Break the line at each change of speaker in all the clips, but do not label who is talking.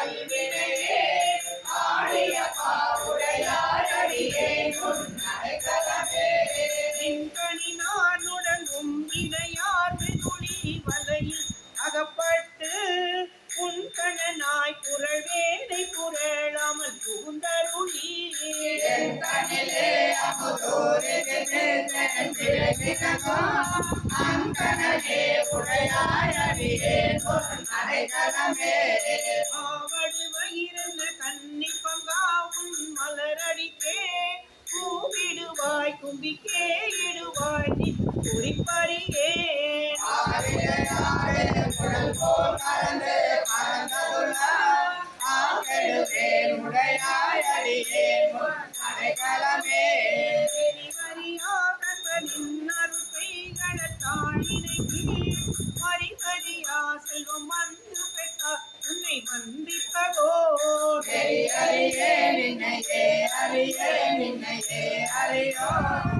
ahí. நீ குறிப்பறியே
அடைக்கலமே அறியே நின்னையே அறியே நின்னையே அறியோ அறிவறியே உடையாய் அறியே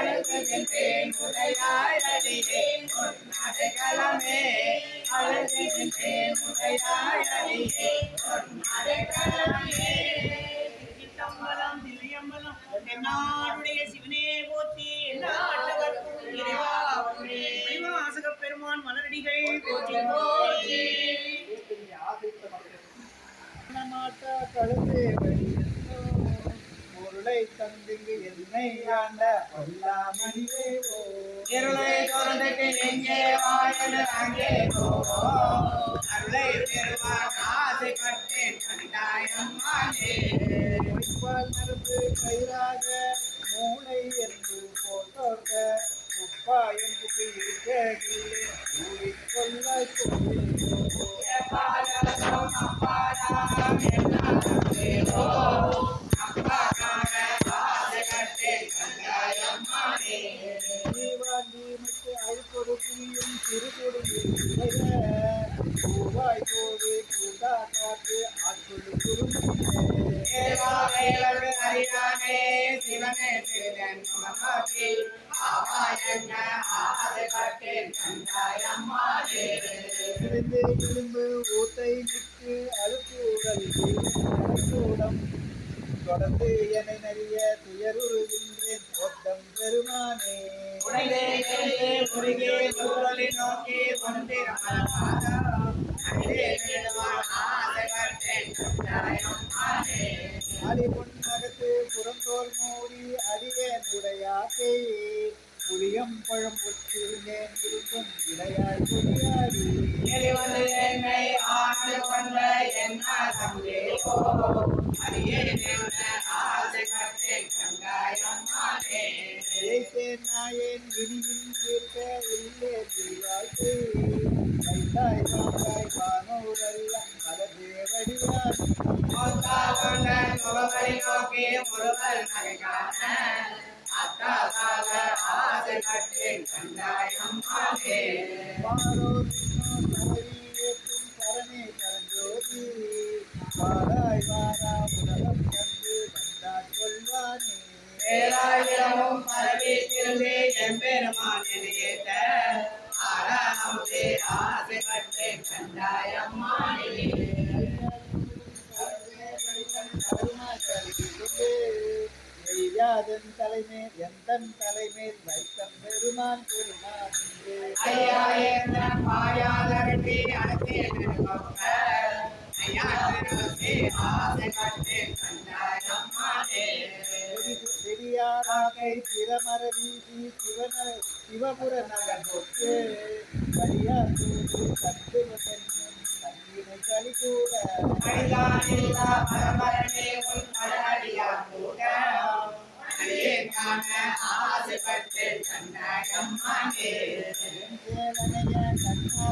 அழகுகின்றேன் உடையாய் அடியே உன் அடைக்கலமே அழகுகின்றேன் உடையாய் அடியே உன் அடைக்கலமே
சித்தம்பலம் தில்லையம்பலம் சிவனே போற்றி. இறைவா பெருமான் மலரடிகள் போற்றி. போற்றி.
மாட்டா கழுதே தந்திங்கு என்னை ஆண்ட வல்லாமணியே ஓ
இருளை திறந்துட்டு எங்கே வாயது அங்கே போவோம் அருளை பெறுவார் ஆசை கட்டேன் கண்டாயம்மானே
குறிப்பால் நரம்பு கயிறாக மூளை என்று போட்டோர்க உப்பா என்று இருக்க கூறிக்கொள்ள ஜீவாண்டீனுக்கு ஆட்கொள்ளு ஊத்தை நிற்கு அழுக்கூடல் தொடர்ந்து என புளியம் பழம் புற்றிருந்தேன் இருக்கும் இடையாய்
வந்து என்னை ஆண்டு கொண்ட என்ன அடியே ஆசை கங்காயம்மானே
நாயேன் வைத்தாய் வாங்காய்
கொண்ட முகவரி நோக்கி நகைக்கான அத்தா சாக ஆசை. கட்டேன் கண்டாயம்மானே
பாரோர்
வாரா உலகம் கண்டு வந்தார்
பேராயிரமும் பரவி திரும்பி எம்பெருமான்
எய்யாதன் தலைமேல் எந்தன் தலைமேல் வைத்தம் பெருமான் பெருமான் பெரியாராகை சிரமர வீதி சிவன சிவபுர நகர் கொத்து கரியார் தூது கண்டு தன்னினை களி கூட
அடியானில்லா பரமரனே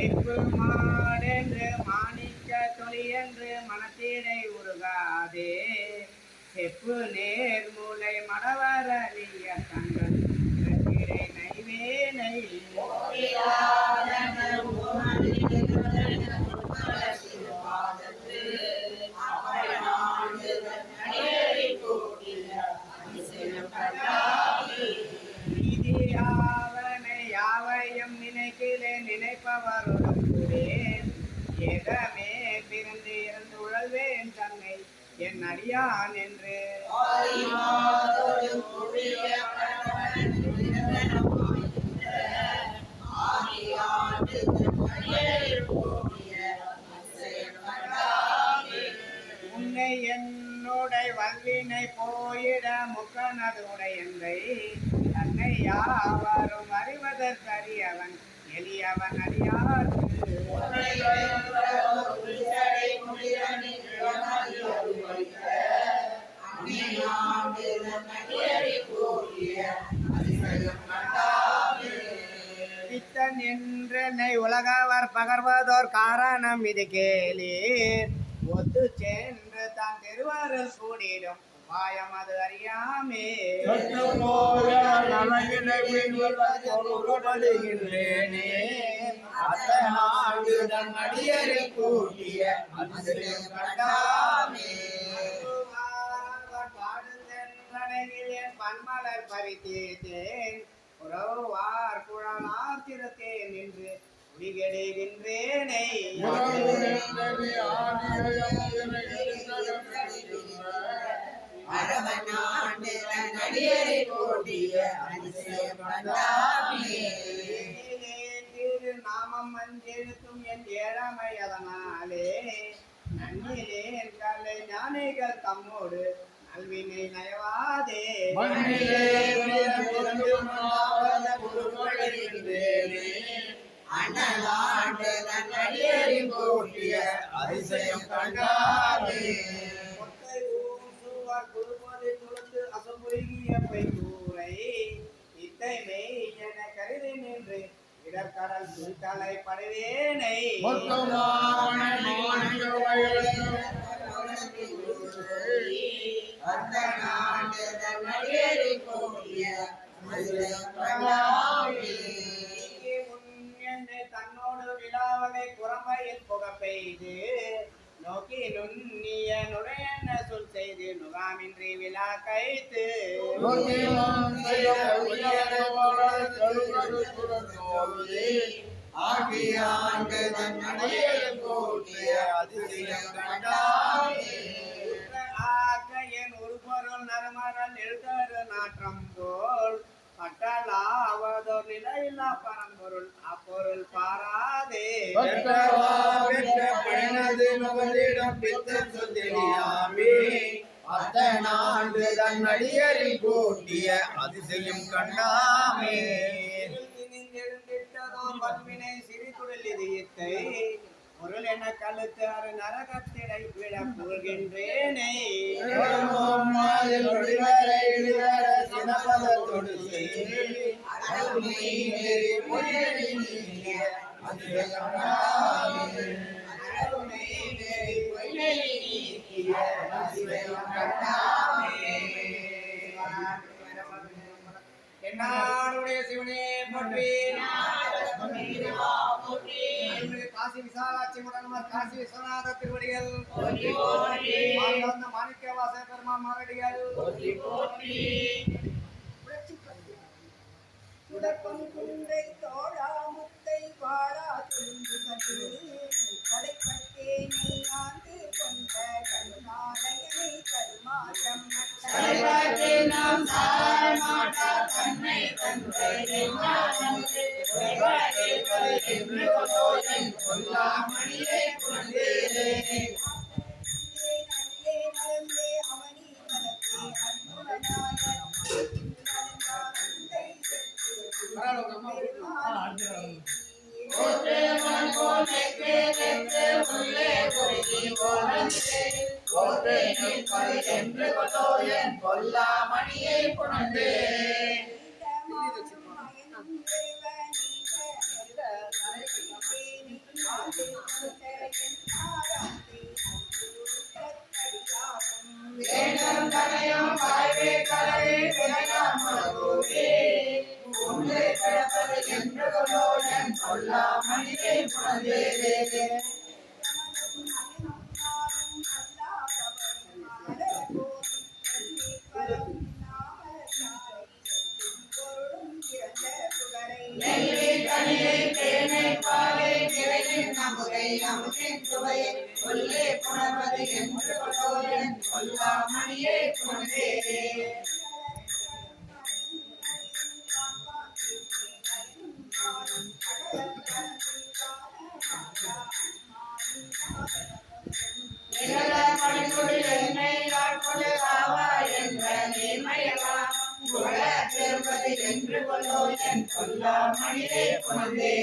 வெப்பு மாடென்று மாணிக்க தொழி என்று மனத்தீடை உருகாதே. செப்பு நேர்மூலை மடவரலிய தங்கள் நைவே நைவேனை. ஏகமே பிறந்து இறந்து உழல்வேன் தன்னை என் அடியான் என்று. உன்னை என்னுடைய வல்லினை போயிட முக்கனதுடை எந்தை தன்னை யாவரும் அறிவதற்கரியவன் எளியவன் அறியார்க்கு பித்தன் என்றென்னை உலகவர் பகர்வதோர் காரணம் இது கேளீர். ஒத்து சென்று தான் திருவாரல் கூடிடும் உபாயம் அது அறியாமே. பன்மலர் பறித்தேன் உறவார் குழலார் திருத்தேன் என்று குடிகெடுகின்றேனே திரு நாமம் மஞ்செழுத்தும் என் ஏழமை அதனாலே நன்னிலேன் கலை ஞானிகள் தம்மோடு நல்வினை நயவாதே.
அதிசயம்
கொட்டை ஊர் சூவார் குருபோதை துளந்து அசம்பொய்கிய பைக்கூரை இத்தை மெய் என கருதி நின்று இடர்கடல் சுழ்தலை படுவேனை. இங்கே முன் என்னை தன்னோடு விழாவகை குரம்பையில் புகப்பெய்து நோக்கி நுண்ணிய நுழையன சொல் செய்து நுகாமின்றி விழா கைத்து பொருள் நறுமணல் எழுதரு நாற்றம் போல். பட்டலாவதோ நிலையில்லா பரம்பொருள் அப்பொருள் பாராதே.
அதிசயம் கண்டாமே.
எழுந்திட்டதோர் வல்வினை சிவனை சிரித்துடல் இதயத்தை பொருள் என கழுத்து அரு நரகத்திடை விட புகழ்கின்றேனே
ஓம்
சிவனே பற்றி. காசி விசாலாட்சி முடனமர் காசி விஸ்வநாத திருவடிகள். வாழ்ந்த மாணிக்கவாச பெருமான் மாரடிகள்.
உடற்பம் குன்றை தோழா முத்தை வாழா துண்டு கண்டு. கடைப்பட்டேனை ஆண்டு கொண்ட கருணாலயனை கருமாற்றம்
நாம் சாரமாட்டா தன்னை கொல்லாமணியை என்று கொண்டோ என் கொல்லாமணியை கொண்டே வேடம் கரையும் சுவையை உள்ளே புணர்வது என்று கொண்டோ என் கொல்லாமணியை என்று கொண்டோ என் கொல்லாமணியை கொண்டே.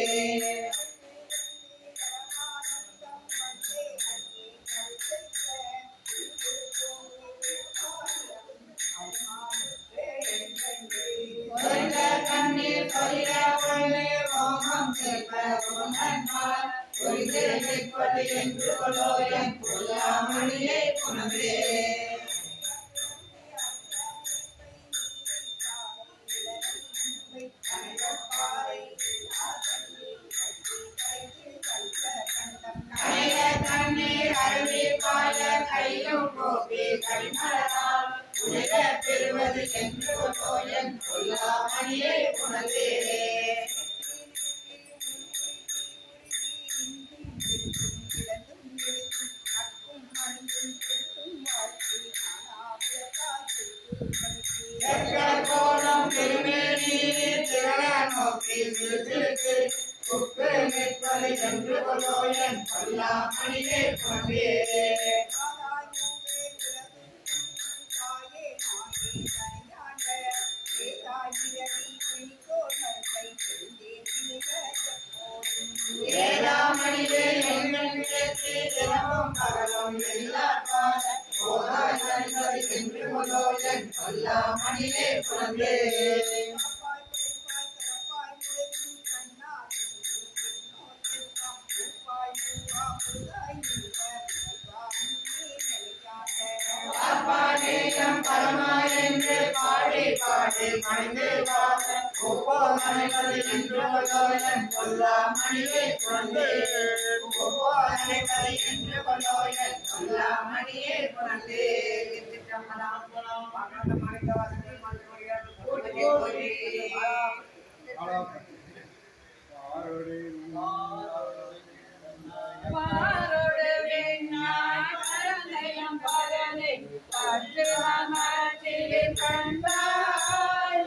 பெறுவது என்று கொண்டோ என் கொல்லாமணியை கொண்டே. கோணம் திருமேனி திரள நோக்கி சிறுசிறுக்கு உப்பு நிற்பது என்று என் கொல்லாமணியை ஏழாமணியே எங்கள் தினமும் பகலும் எல்லாப்பாத போதாய் என்று கொண்டோ என் கொல்லாமணியை கொண்டே அப்பாடேயம் பரமா என்று பாடி பாடி மணிந்து வாச உப்போ என்று கொண்டோயன் என்று கொண்டோயன்
பாரோடு பரந்தயம் கண்டாய்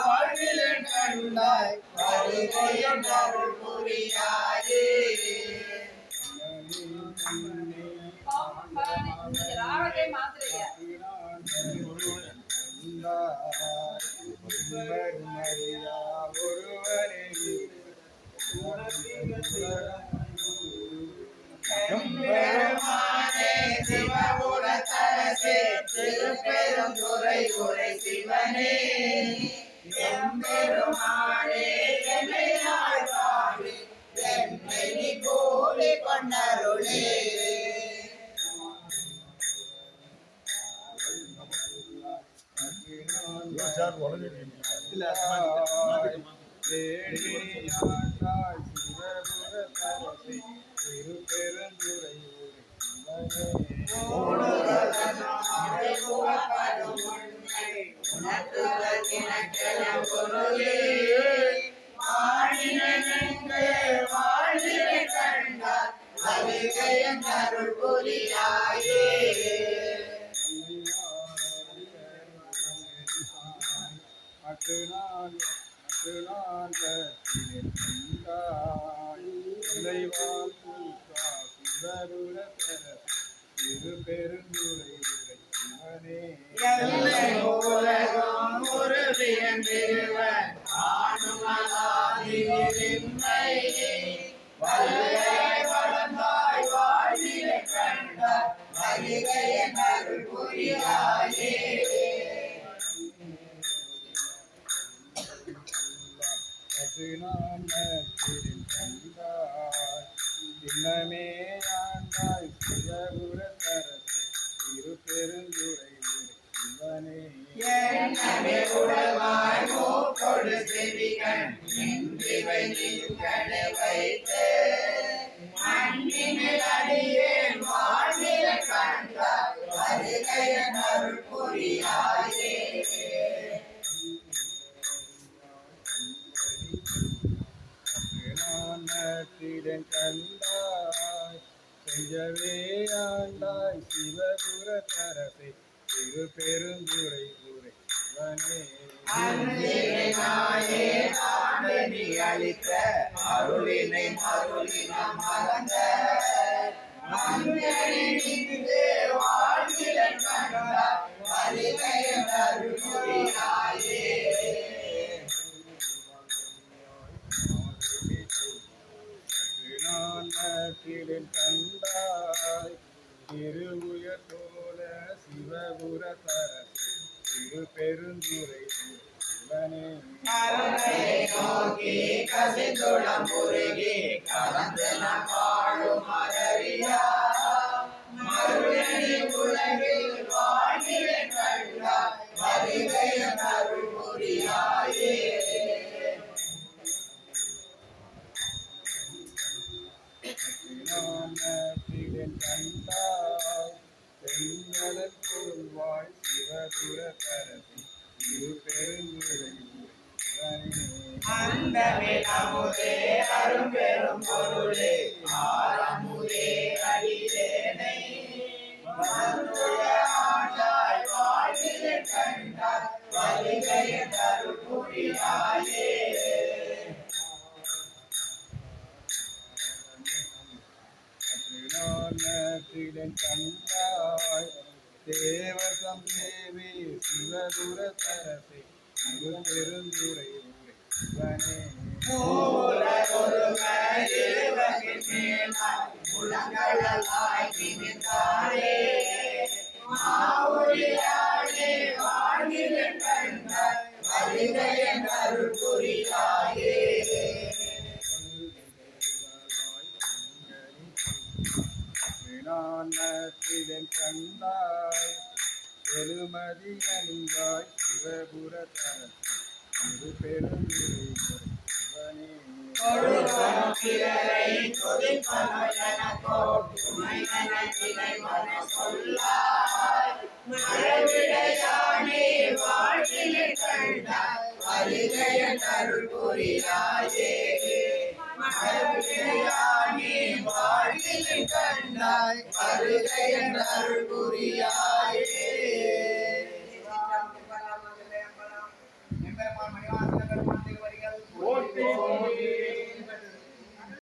வாழ்வில் கண்டாய். சிவமுரச்சலசே
அருள் புரியாயே பெருமானே சிவபுரத்தரசே திருப்பெருந்துறை உரை சிவனே எம்பெருமானே எல்லை உலகம் ஒரு வியந்திருவன் ஆணுமலாதிரின்மை வல்லை வளர்ந்தாய் வாழ்வினை கண்டார் வருகையன் அருள்
தினமே ஆண்டாய் சிவபுர
அன்பினாயே ஆண்டு நீ அளித்த அருளினை மருளின மறந்த மஞ்சளி நின்று வாழ்வில கண்டார்
கண்டாய் திருவுயர் போல சிவபுர தர திரு பெருந்துரை துரை சிவனே
கருணை நோக்கி கசிந்துளம் முருகி கலந்து நம் வாழும் மரவியா
நாட்டிடன் கண்டாய். தேவ தேவி சிவதுர தரசை திரு பெருந்துரை சிவனே
மூல மாவுரியாளே வருகையன் அருள் புரியாயே
நாட்டிடன் கண்டாய் பெருமதி அணிந்தாய் சிவபுர தரசை திரு பெருந்துரை
துணை வாழ்வில் மன அருள் கண்டாய்